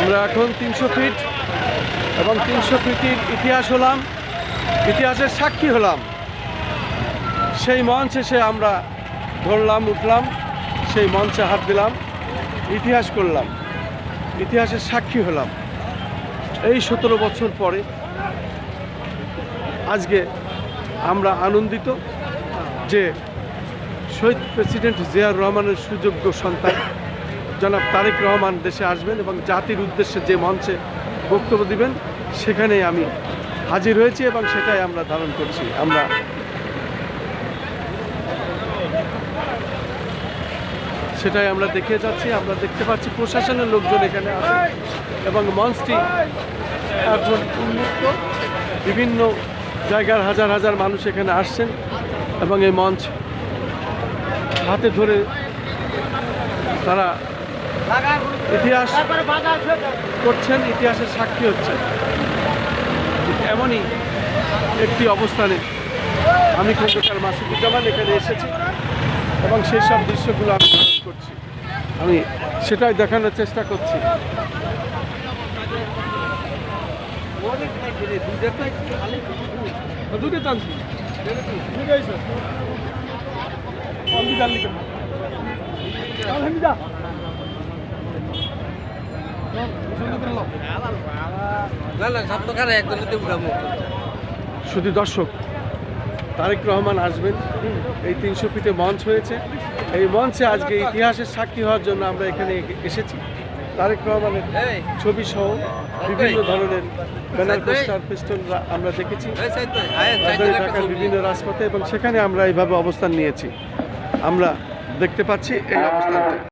আমরা এখন তিনশো ফিট এবং তিনশো ফিটির ইতিহাস হলাম, ইতিহাসের সাক্ষী হলাম। সেই মঞ্চ এসে আমরা ধরলাম, উঠলাম, সেই মঞ্চে হাত দিলাম। ইতিহাস করলাম, ইতিহাসের সাক্ষী হলাম। এই সতেরো বছর পরে আজকে আমরা আনন্দিত যে শহীদ প্রেসিডেন্ট জিয়াউর রহমানের সুযোগ্য সন্তান জনাব তারেক রহমান দেশে আসবেন এবং জাতির উদ্দেশ্যে যে মঞ্চে বক্তব্য দিবেন সেখানে আমি হাজির হয়েছি এবং সেটাই আমরা ধারণ করছি। আমরা সেটাই আমরা দেখে যাচ্ছি। আমরা দেখতে পাচ্ছি প্রশাসনের লোকজন এখানে আছে এবং মঞ্চটি এখন উন্মুক্ত। বিভিন্ন জায়গার হাজার হাজার মানুষ এখানে আসছেন এবং এই মঞ্চ হাতে ধরে তারা ইতিহাস করছেন, ইতিহাসের সাক্ষী হচ্ছেন। এমনই একটি অবস্থানে আমি খন্দকার মাসুদুজ্জামান এখানে এসেছি। এবং সেই সব দৃশ্যগুলো আমি করছি। আমি সেটাই দেখানোর চেষ্টা করছি। না সব উঠাবো। শুধু দর্শক। তারেক রহমান আসবেন। এই তিনশো ফিটে মঞ্চ হয়েছে। এই মঞ্চে আজকে ইতিহাসের সাক্ষী হওয়ার জন্য আমরা এখানে এসেছি। তারেক রহমানের ছবি সহ বিভিন্ন ধরনের ব্যানার পোস্টার পিস্টন আমরা দেখেছি। ঢাকার বিভিন্ন রাজপথে এবং সেখানে আমরা এইভাবে অবস্থান নিয়েছি। আমরা দেখতে পাচ্ছি এই অবস্থানটা।